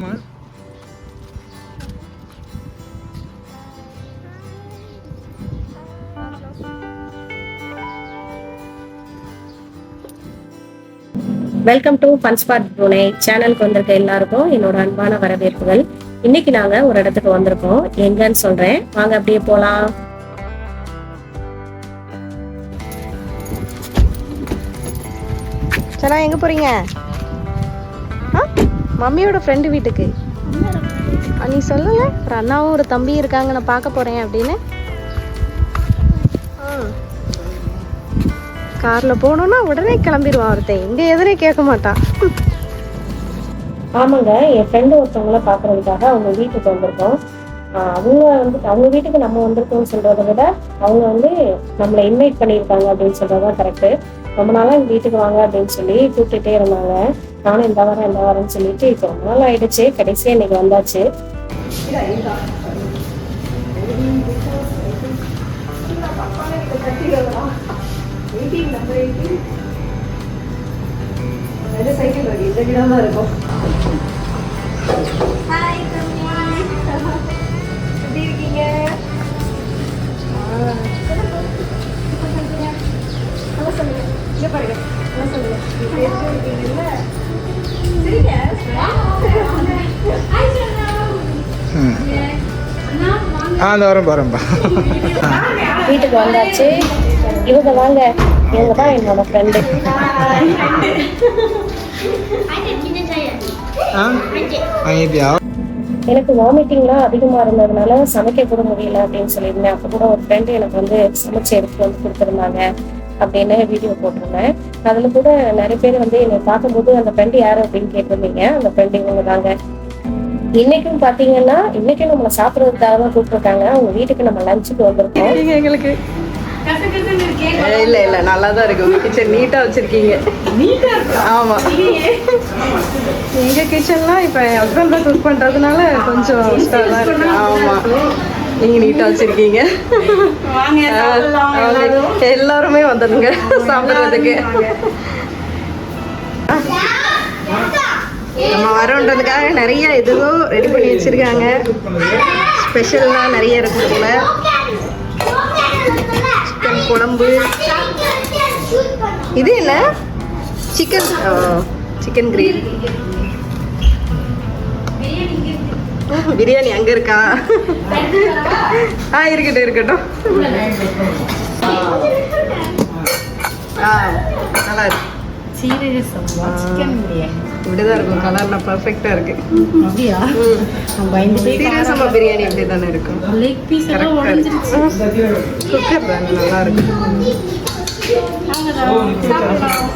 Welcome to ஃபன்ஸ்பாட் Pune சேனலுக்கு வந்திருக்க எல்லாருக்கும் என்னோட அன்பான வரவேற்புகள். இன்னைக்கு நாங்க ஒரு இடத்துக்கு வந்திருக்கோம். எங்கன்னு சொல்றேன். வாங்க அப்படியே போலாம். சனா எங்க போறீங்க? மம்மியோட ஃப்ரெண்டு வீட்டுக்கு. நீ சொல்லல ஒரு அண்ணாவும் ஒரு தம்பி இருக்காங்க. நான் பார்க்க போறேன் அப்படின்னு. கார்ல போனோம்னா உடனே கிளம்பிடுவான் ஒருத்தன். எங்க எதுனே கேட்க மாட்டான் ஆமாங்க. என் ஃப்ரெண்டு ஒருத்தவங்கள பாக்குறதுக்காக அவங்க வீட்டுக்கு வந்திருக்கோம். அவங்க வந்து அவங்க வீட்டுக்கு நம்ம வந்திருக்கோம்னு சொல்றதை விட அவங்க வந்து நம்மளை இன்வைட் பண்ணியிருக்காங்க அப்படின்னு சொல்றதுதான் கரெக்ட் ரொம்ப நாளாக எங்கள் வீட்டுக்கு வாங்க அப்படின்னு சொல்லி கூப்பிட்டுட்டே இருந்தாங்க. நானும் இந்த வாரம் இந்த வாரம்னு சொல்லிட்டு இப்போ ரொம்ப நாள் ஆயிடுச்சு. கடைசியாக இன்னைக்கு வந்தாச்சு. எப்படி இருக்கீங்க? ஆ அந்த வரேன் வரேன்ப்பா வீட்டுக்கு வந்தாச்சு. இவங்க வாங்க. இவங்க தான் என்னோட ஃப்ரெண்டு எனக்கு வாமிட்டிங்லாம் அதிகமாக இருந்ததுனால சமைக்க கூட முடியல அப்படின்னு சொல்லியிருந்தேன். அப்போ கூட ஒரு ஃப்ரெண்டு எனக்கு வந்து சமைச்சு எடுத்து வந்து கொடுத்துருந்தாங்க அப்படின்னு வீடியோ போட்டிருந்தேன். அதில் கூட நிறைய பேர் வந்து என்னை பார்க்கும்போது அந்த ஃப்ரெண்டு யார் அப்படின்னு கேட்டிருந்தீங்க. அந்த ஃப்ரெண்டு இவங்க தாங்க. இன்னைக்கும் பார்த்தீங்கன்னா இன்னைக்கும் நம்மளை சாப்பிட்றதுக்காக தான் கூப்பிட்டுருக்காங்க. அவங்க வீட்டுக்கு நம்ம லஞ்சுக்கு வந்திருக்கோம். எங்களுக்கு இல்ல இல்ல நல்லா தான் இருக்கு. உங்க கிச்சன் நீட்டா வச்சிருக்கீங்க. ஆமா. எங்க கிச்சன்லாம் இப்ப என் ஹஸ்பண்ட் தான் குக் பண்றதுனால கொஞ்சம் ஆமா. நீங்க நீட்டா வச்சிருக்கீங்க. எல்லாருமே. வந்துடுங்க சாப்பிடுறதுக்கு. நம்ம வரோன்றதுக்காக நிறைய எதுவோ ரெடி பண்ணி வச்சிருக்காங்க. ஸ்பெஷல்லாம் நிறைய இருக்கு போல சிக்கன் குழம்பு. இது என்ன? சிக்கன் சிக்கன் கிரேவி பிரியாணி அங்க இருக்கா? ஆ இருக்கட்டும் இருக்கட்டும். ஆ நல்லா இருக்கு. இப்படிதான் இருக்கும். கலர்லாம் பர்ஃபெக்டா இருக்கு. சீரியஸ் சம்பா பிரியாணி இப்படி தானே இருக்கும் குக்கர் தானே நல்லா இருக்கும்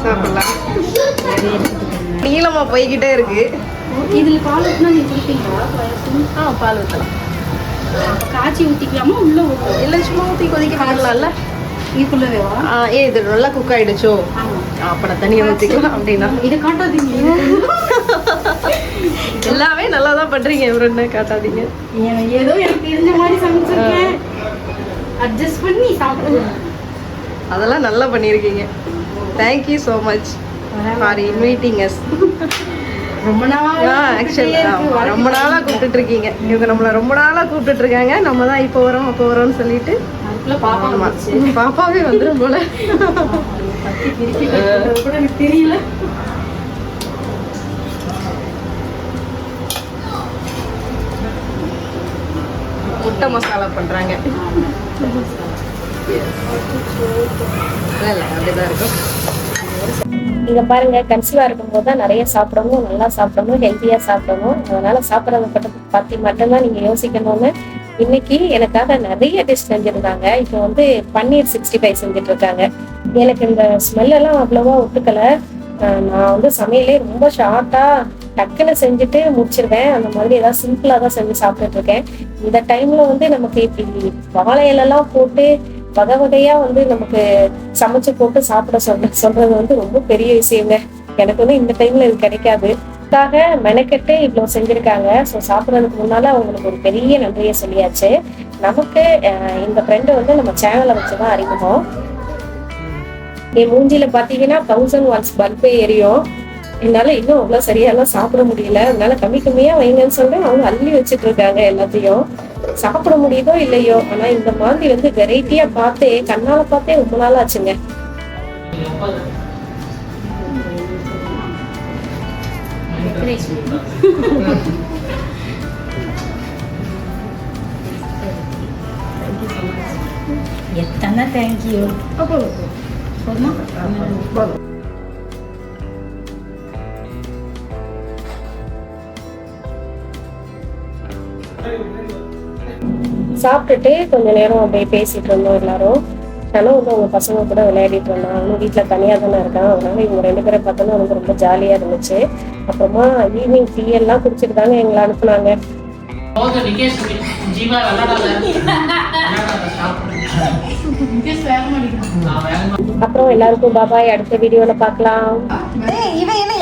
சாப்பிடலாம். நீளமா போய்கிட்டே இருக்கு. இதுல பால் ஊற்றினா நீங்க குடிப்பீங்களா? ஆ பால் ஊற்றலாம் காய்ச்சி ஊற்றிக்கலாமா உள்ள ஊற்றலாம் இல்லை சும்மா ஊற்றி கொதிக்க ஆ ஏ இது நல்லா குக் ஆயிடுச்சோ? ஆமா. அப்போ நான் தனியாக ஊற்றிக்கலாம் அப்படின்னா. இதை காட்டாதீங்க. எல்லாமே நல்லா தான் பண்ணுறீங்க இவருன்னு காட்டாதீங்க. ஏதோ எனக்கு தெரிஞ்ச மாதிரி சமைச்சிருக்கேன். அட்ஜஸ்ட் பண்ணி சாப்பிடுங்க. அதெல்லாம் நல்லா பண்ணியிருக்கீங்க. Thank you so much for inviting yes ரொம்ப நாள் ஆக்சுவலி ரொம்ப நாளாக கூப்பிட்டுட்டு இருக்கீங்க. இவங்க நம்மளை ரொம்ப நாளாக கூப்பிட்டுட்டு இருக்காங்க. நம்ம தான் இப்போ வரோம் அப்போ வரோம்னு சொல்லிட்டு. அதுக்குள்ள பாப்பா ஆமா. வந்துச்சு பாப்பாவே வந்துடும் போல. கூட எனக்கு தெரியல. முட்டை மசாலா இல்லை அப்படிதான் இருக்கும். இங்க பாருங்க கன்சீவா இருக்கும்போது தான் நிறைய சாப்பிடணும் நல்லா சாப்பிடணும் ஹெல்த்தியா சாப்பிடணும். அதனால சாப்பிட்றத பற்றி பத்தி மட்டும்தான் நீங்க யோசிக்கணும்னு இன்னைக்கு எனக்காக நிறைய டிஷ் செஞ்சிருந்தாங்க. இப்போ வந்து பன்னீர் சிக்ஸ்டி ஃபைவ் செஞ்சுட்டு இருக்காங்க எனக்கு இந்த ஸ்மெல் எல்லாம் அவ்வளவா ஒத்துக்கல. நான் வந்து சமையலே ரொம்ப ஷார்ட்டா டக்குன்னு செஞ்சுட்டு முடிச்சிருவேன். அந்த மாதிரி ஏதாவது சிம்பிளா தான் செஞ்சு சாப்பிட்டுட்டு இருக்கேன் இந்த டைம்ல வந்து நமக்கு இப்படி வாழை போட்டு வகை வகையா வந்து நமக்கு சமைச்சு போட்டு சாப்பிட சொல்ற சொல்றது வந்து ரொம்ப பெரிய விஷயங்க. எனக்கு வந்து இந்த டைம்ல இது கிடைக்காது. அதுக்காக மெனக்கெட்டு இவ்வளவு செஞ்சிருக்காங்க. ஸோ சாப்பிட்றதுக்கு முன்னால அவங்களுக்கு ஒரு பெரிய நன்றியை சொல்லியாச்சு. நமக்கு இந்த ஃப்ரெண்டு வந்து நம்ம சேனலை வச்சுதான் அறிமுகம். என் மூஞ்சில பார்த்தீங்கன்னா தௌசண்ட் ஒன்ஸ் பல்பே எரியும். என்னால் இன்னும் அவ்வளோ சரியாலாம் சாப்பிட முடியல. அதனால கம்மி கம்மியா வைங்கன்னு சொல்லிட்டு அவங்க அள்ளி வச்சிட்டு இருக்காங்க எல்லாத்தையும். சாப்பிட முடியுதோ இல்லையோ ஆனா இந்த மாதிரி வந்து வெரைட்டியா பார்த்தே கண்ணால பார்த்தே ரொம்ப நாள் ஆச்சுங்க. எத்தனை தேங்க்யூ போதுமா சாப்பிட்டுட்டு கொஞ்ச நேரம் அப்படியே பேசிட்டு இருந்தோம் எல்லாரும். நானும் வந்து அவங்க பசங்க கூட விளையாடிட்டு இருந்தான் அவனும் வீட்டில் தனியாக தானே இருக்கான் அதனால இவங்க ரெண்டு பேரை பார்த்தோன்னா எனக்கு ரொம்ப ஜாலியாக இருந்துச்சு. அப்புறமா ஈவினிங் டீ எல்லாம் குடிச்சிட்டு தாங்க எங்களை அனுப்புனாங்க. அப்புறம் எல்லாருக்கும் பாபாய் அடுத்த வீடியோவில் பார்க்கலாம். இவன் என்ன